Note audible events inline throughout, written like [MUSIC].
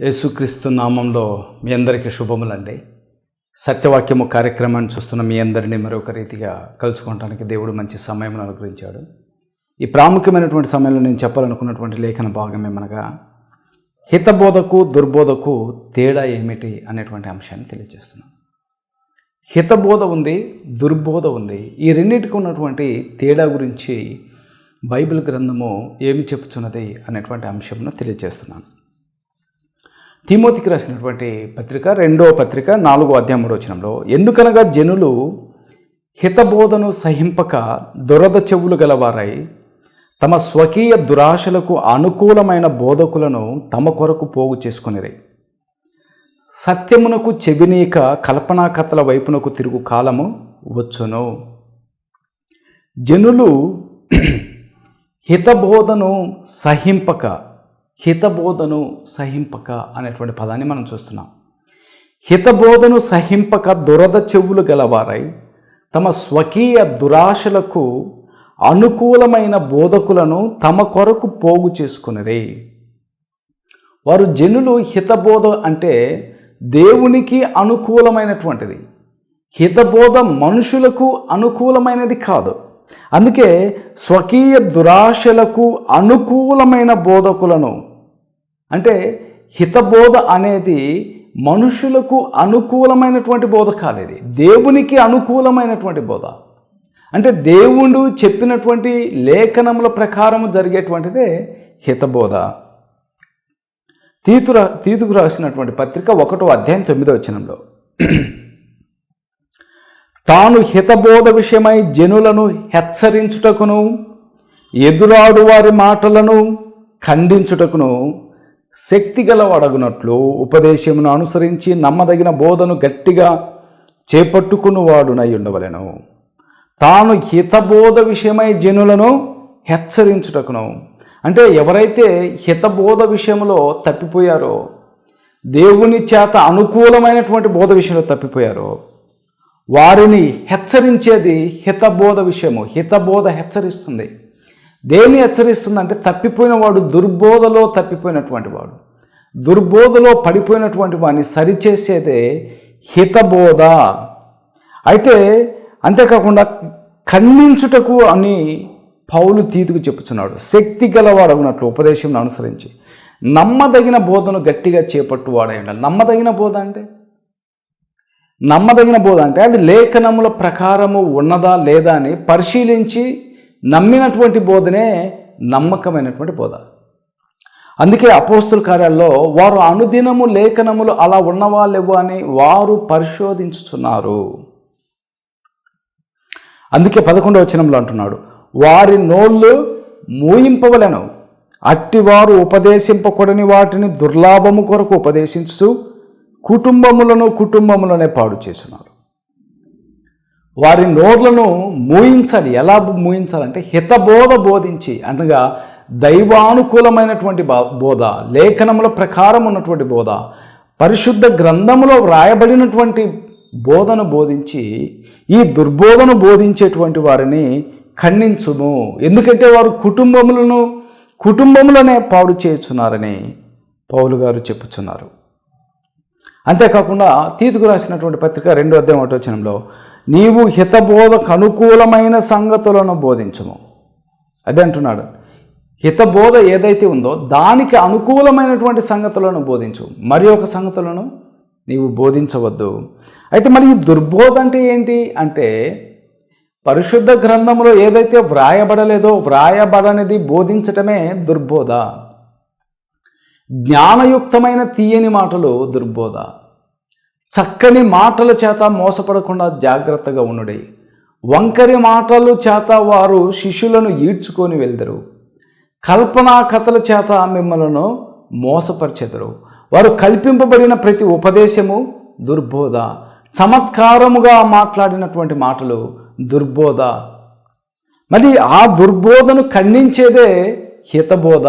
యేసుక్రీస్తు నామంలో మీ అందరికీ శుభములండి. సత్యవాక్యము కార్యక్రమాన్ని చూస్తున్న మీ అందరినీ మరొక రీతిగా కలుసుకోవడానికి దేవుడు మంచి సమయం అనుగ్రహించాడు. ఈ ప్రాముఖ్యమైనటువంటి సమయంలో నేను చెప్పాలనుకున్నటువంటి లేఖన భాగం ఏమనగా హితబోధకు దుర్బోధకు తేడా ఏమిటి అనేటువంటి అంశాన్ని తెలియజేస్తున్నాను. హితబోధ ఉంది దుర్బోధ ఉంది. ఈ రెండింటికి ఉన్నటువంటి తేడా గురించి బైబిల్ గ్రంథము ఏమి చెప్తున్నది అనేటువంటి అంశంను తెలియజేస్తున్నాను. తిమోతికి రాసినటువంటి పత్రిక రెండో పత్రిక నాలుగో అధ్యాయం మూడో వచనంలో ఎందుకనగా జనులు హితబోధను సహింపక దురద చెవులు గలవారై తమ స్వకీయ దురాశలకు అనుకూలమైన బోధకులను తమ కొరకు పోగు చేసుకునిరి. సత్యమునకు చెవినీక కల్పనా కథల వైపునకు తిరుగు కాలము వచ్చును. జనులు [CLEARS THROAT] హితబోధను సహింపక హితబోధను సహింపక అనేటువంటి పదాన్ని మనం చూస్తున్నాం. హితబోధను సహింపక దురద చెవులు గలవారై తమ స్వకీయ దురాశలకు అనుకూలమైన బోధకులను తమ కొరకు పోగు చేసుకునిరే. వారు జనులు హితబోధ అంటే దేవునికి అనుకూలమైనటువంటిది. హితబోధ మనుషులకు అనుకూలమైనది కాదు. అందుకే స్వకీయ దురాశలకు అనుకూలమైన బోధకులను. అంటే హితబోధ అనేది మనుషులకు అనుకూలమైనటువంటి బోధ కాలేదు. దేవునికి అనుకూలమైనటువంటి బోధ. అంటే దేవుడు చెప్పినటువంటి లేఖనముల ప్రకారం జరిగేటువంటిదే హితబోధ. తీతుర తీతుకు రాసినటువంటి పత్రిక ఒకటో అధ్యాయం తొమ్మిదో వచ్చినంలో తాను హితబోధ విషయమై జనులను హెచ్చరించుటకును ఎదురాడు వారి మాటలను ఖండించుటకును శక్తి గలవడగునట్లు ఉపదేశమును అనుసరించి నమ్మదగిన బోధను గట్టిగా చేపట్టుకుని వాడునై ఉండవలెను. తాను హితబోధ విషయమై జనులను హెచ్చరించుటకును. అంటే ఎవరైతే హితబోధ విషయంలో తప్పిపోయారో దేవుని చేత అనుకూలమైనటువంటి బోధ విషయంలో తప్పిపోయారో వారిని హెచ్చరించేది హితబోధ విషయము. హితబోధ హెచ్చరిస్తుంది. దేన్ని హెచ్చరిస్తుందంటే తప్పిపోయిన వాడు దుర్బోధలో తప్పిపోయినటువంటి వాడు. దుర్బోధలో పడిపోయినటువంటి వాడిని సరిచేసేదే హితబోధ. అయితే అంతేకాకుండా ఖండించుటకు అని పౌలు తీతుకు చెప్పుచున్నాడు. శక్తి గలవాడు గలవాడగునట్లు ఉపదేశం అనుసరించి నమ్మదగిన బోధను గట్టిగా చేపట్టువాడై ఉండాలి. నమ్మదగిన బోధ అంటే? నమ్మదగిన బోధ అంటే అది లేఖనముల ప్రకారము ఉన్నదా లేదా అని పరిశీలించి నమ్మినటువంటి బోధనే నమ్మకమైనటువంటి బోధ. అందుకే అపోస్తుల కార్యాల్లో వారు అనుదినము లేఖనములు అలా ఉన్నవా లేవు అని వారు పరిశోధించుతున్నారు అందుకే పదకొండవ వచనంలో అంటున్నాడు వారి నోళ్ళు మూయింపవలను. అట్టివారు ఉపదేశింపకూడని వాటిని దుర్లాభము కొరకు ఉపదేశించు కుటుంబములను కుటుంబములనే పాడు చేస్తున్నారు. వారి నోర్లను మూయించాలి. ఎలా మూయించాలంటే హితబోధ బోధించి అనగా దైవానుకూలమైనటువంటి బా- బోధ లేఖనముల ప్రకారం ఉన్నటువంటి బోధ పరిశుద్ధ గ్రంథములో వ్రాయబడినటువంటి బోధను బోధించి ఈ దుర్బోధను బోధించేటువంటి వారిని ఖండించుము. ఎందుకంటే వారు కుటుంబములను కుటుంబములనే పాడు చేయుచున్నారని పౌలు గారు చెప్పుచున్నారు. అంతేకాకుండా తీతుకు రాసినటువంటి పత్రిక రెండో అధ్యాయం ఒకటి వచ్చినంలో నీవు హితబోధకు అనుకూలమైన సంగతులను బోధించము. అదే అంటున్నాడు. హితబోధ ఏదైతే ఉందో దానికి అనుకూలమైనటువంటి సంగతులను బోధించు. మరి ఒక సంగతులను నీవు బోధించవద్దు. అయితే మరి ఈ దుర్బోధ అంటే ఏంటి? అంటే పరిశుద్ధ గ్రంథంలో ఏదైతే వ్రాయబడలేదో వ్రాయబడనిది బోధించటమే దుర్బోధ. జ్ఞానయుక్తమైన తీయని మాటలు దుర్బోధ. చక్కని మాటల చేత మోసపడకుండా జాగ్రత్తగా ఉండుడి. వంకరి మాటలు చేత వారు శిష్యులను ఈడ్చుకొని వెళ్దరు. కల్పనా కథల చేత మిమ్మలను మోసపరిచెదరు. వారు కల్పింపబడిన ప్రతి ఉపదేశము దుర్బోధ. చమత్కారముగా మాట్లాడినటువంటి మాటలు దుర్బోధ. మరి ఆ దుర్బోధను ఖండించేదే హితబోధ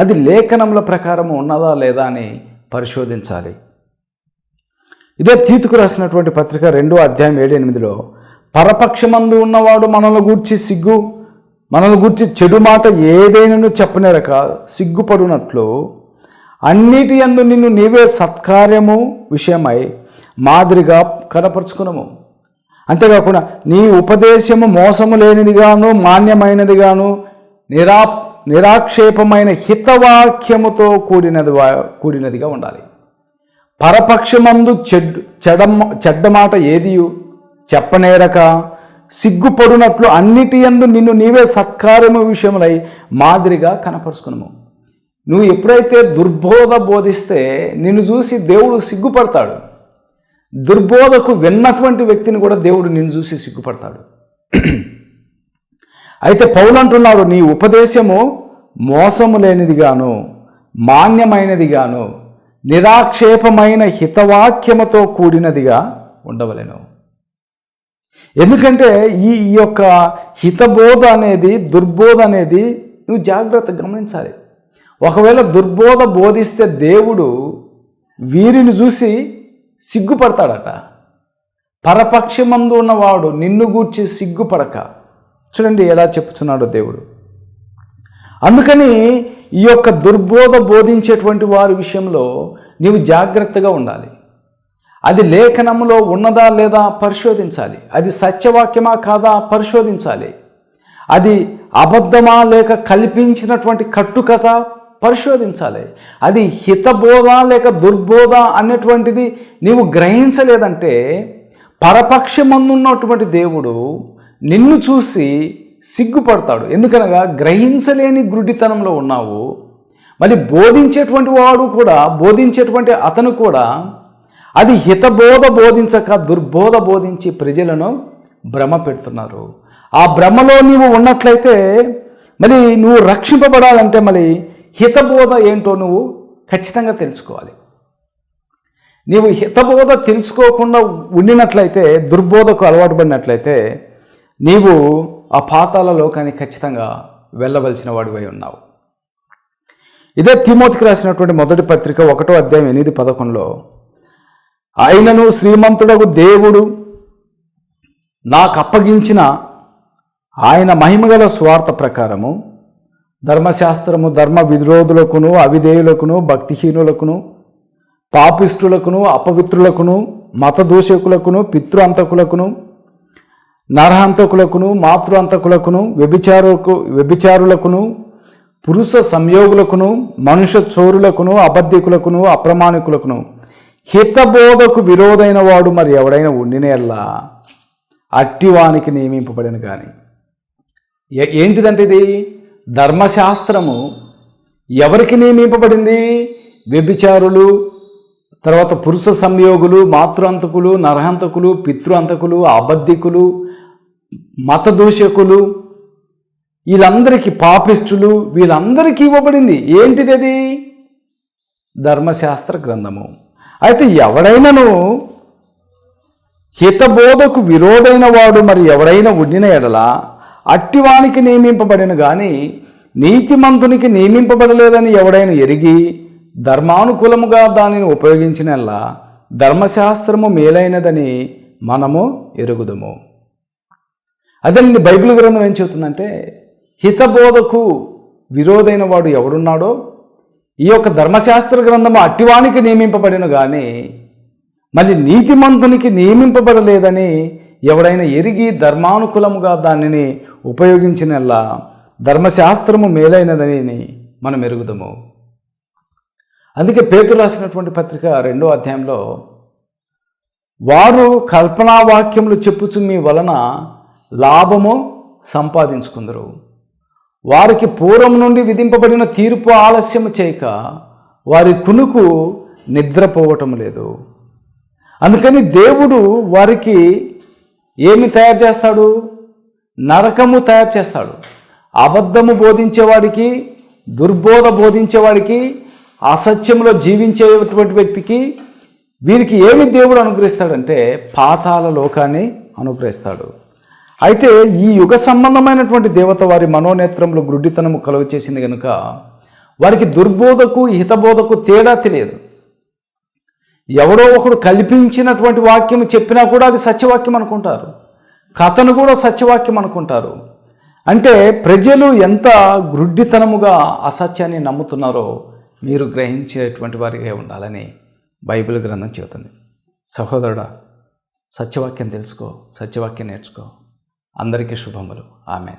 అది లేఖనముల ప్రకారం ఉన్నదా లేదా అని పరిశోధించాలి. ఇదే తీతుకు రాసినటువంటి పత్రిక రెండో అధ్యాయం ఏడు ఎనిమిదిలో పరపక్షమందు ఉన్నవాడు మనల్ని గూర్చి సిగ్గు మనల్ని గూర్చి చెడు మాట ఏదైనాను చెప్పనేరక సిగ్గుపడునట్లు అన్నిటి యందు నిన్ను నీవే సత్కార్యము విషయమై మాదిరిగా కనపరుచుకునము. అంతేకాకుండా నీ ఉపదేశము మోసము లేనిదిగాను మాన్యమైనదిగాను నిరా నిరాక్షేపమైన హితవాక్యముతో కూడినది కూడినదిగా ఉండాలి. పరపక్షమందు చెడ్ చెడ చెడ్డ మాట ఏదియు? చెప్పనేరక సిగ్గుపడునట్లు అన్నిటి యందు నిన్ను నీవే సత్కార్యము విషయములై మాదిరిగా కనపరుచుకున్నాము నువ్వు ఎప్పుడైతే దుర్బోధ బోధిస్తే నిన్ను చూసి దేవుడు సిగ్గుపడతాడు. దుర్బోధకు విన్నటువంటి వ్యక్తిని కూడా దేవుడు నిన్ను చూసి సిగ్గుపడతాడు. అయితే పౌలు అంటున్నాడు నీ ఉపదేశము మోసము లేనిదిగాను మాన్యమైనదిగాను నిరాక్షేపమైన హితవాక్యముతో కూడినదిగా ఉండవలెను. ఎందుకంటే ఈ ఈ యొక్క హితబోధ అనేది దుర్బోధ అనేది నువ్వు జాగ్రత్తగా గమనించాలి. ఒకవేళ దుర్బోధ బోధిస్తే దేవుడు వీరిని చూసి సిగ్గుపడతాడట. పరపక్షమందు ఉన్నవాడు నిన్ను గూర్చి సిగ్గుపడక. చూడండి ఎలా చెప్తున్నాడో దేవుడు. అందుకని ఈ యొక్క దుర్బోధ బోధించేటువంటి వారి విషయంలో నీవు జాగ్రత్తగా ఉండాలి. అది లేఖనంలో ఉన్నదా లేదా పరిశోధించాలి. అది సత్యవాక్యమా కాదా పరిశోధించాలి. అది అబద్ధమా లేక కల్పించినటువంటి కట్టుకథ పరిశోధించాలి. అది హితబోధ లేక దుర్బోధ అనేటువంటిది నీవు గ్రహించలేదంటే పరపక్షమందున్నటువంటి దేవుడు నిన్ను చూసి సిగ్గుపడతాడు. ఎందుకనగా గ్రహించలేని గుడ్డితనంలో ఉన్నావు. మళ్ళీ బోధించేటువంటి వాడు కూడా బోధించేటువంటి అతను కూడా అది హితబోధ బోధించక దుర్బోధ బోధించి ప్రజలను భ్రమ పెడుతున్నారు. ఆ భ్రమలో నీవు ఉన్నట్లయితే మరి నువ్వు రక్షింపబడాలంటే మళ్ళీ హితబోధ ఏంటో నువ్వు ఖచ్చితంగా తెలుసుకోవాలి. నీవు హితబోధ తెలుసుకోకుండా ఉండినట్లయితే దుర్బోధకు అలవాటు పడినట్లయితే నీవు ఆ పాతాల లోకానికి ఖచ్చితంగా వెళ్ళవలసిన వాడివై ఉన్నావు. ఇదే తిమోతికి రాసినటువంటి మొదటి పత్రిక ఒకటో అధ్యాయం ఎనిమిది పదకొండులో ఆయనను శ్రీమంతుడకు దేవుడు నాకు అప్పగించిన ఆయన మహిమగల స్వార్థ ప్రకారము ధర్మశాస్త్రము ధర్మ విరోధులకును అవిధేయులకును భక్తిహీనులకును పాపిష్టులకును అపవిత్రులకును మత దూషకులకును పితృ అంతకులకును నరహంతకులకును మాతృహంతకులకును వ్యభిచారులకు వ్యభిచారులకును పురుష సంయోగులకును మనుష్య చోరులకును అబద్ధికులకును అప్రమాణికులకును. హితబోధకు విరోధైన వాడు మరి ఎవడైనా ఉండినేల్లా అట్టివానికి నియమింపబడిన కానీ ఏ- ఏంటిదంటే ఇది? ధర్మశాస్త్రము ఎవరికి నియమింపబడింది? వ్యభిచారులు తర్వాత పురుష సంయోగులు మాతృహంతకులు నరహంతకులు పితృహంతకులు అబద్ధికులు మతదూషకులు వీళ్ళందరికీ పాపిష్టులు వీళ్ళందరికీ ఇవ్వబడింది. ఏంటిది అది ధర్మశాస్త్ర గ్రంథము. అయితే ఎవడైనాను హితబోధకు విరోధైన వాడు మరి ఎవడైనా ఉండిన ఎడల అట్టివానికి నియమింపబడిన కానీ నీతిమంతునికి నియమింపబడలేదని ఎవడైనా ఎరిగి ధర్మానుకూలముగా దానిని ఉపయోగించినల్లా ధర్మశాస్త్రము మేలైనదని మనము ఎరుగుదము. అదండి బైబిల్ గ్రంథం ఏం చెబుతుందంటే హితబోధకు విరోధైన వాడు ఎవడున్నాడో ఈ యొక్క ధర్మశాస్త్ర గ్రంథము అట్టివానికి నియమింపబడిన కానీ మళ్ళీ నీతిమంతునికి నియమింపబడలేదని ఎవడైనా ఎరిగి ధర్మానుకూలముగా దానిని ఉపయోగించినల్లా ధర్మశాస్త్రము మేలైనదని మనం ఎరుగుదము. అందుకే పేతురు రాసినటువంటి పత్రిక రెండో అధ్యాయంలో వారు కల్పనా వాక్యములు చెప్పుచు మీ వలన లాభము సంపాదించుకుందరు. వారికి పూర్వం నుండి విధింపబడిన తీర్పు ఆలస్యము చేయక వారి కునుకు నిద్రపోవటం లేదు. అందుకని దేవుడు వారికి ఏమి తయారు చేస్తాడు? నరకము తయారు చేస్తాడు. అబద్ధము బోధించేవాడికి దుర్బోధ బోధించేవాడికి అసత్యంలో జీవించేటువంటి వ్యక్తికి వీరికి ఏమి దేవుడు అనుగ్రహిస్తాడంటే పాతాల లోకాన్ని అనుగ్రహిస్తాడు. అయితే ఈ యుగ సంబంధమైనటువంటి దేవత వారి మనోనేత్రంలో గ్రుడ్డితనము కలుగు చేసింది కనుక వారికి దుర్బోధకు హితబోధకు తేడా తెలియదు. ఎవడో ఒకడు కల్పించినటువంటి వాక్యం చెప్పినా కూడా అది సత్యవాక్యం అనుకుంటారు. కథను కూడా సత్యవాక్యం అనుకుంటారు. అంటే ప్రజలు ఎంత గ్రుడ్డితనముగా అసత్యాన్ని నమ్ముతున్నారో మీరు గ్రహించేటువంటి వారిగా ఉండాలని బైబిల్ గ్రంథం చెబుతుంది. సహోదరుడా సత్యవాక్యం తెలుసుకో సత్యవాక్యం నేర్చుకో. అందరికీ శుభములు. ఆమె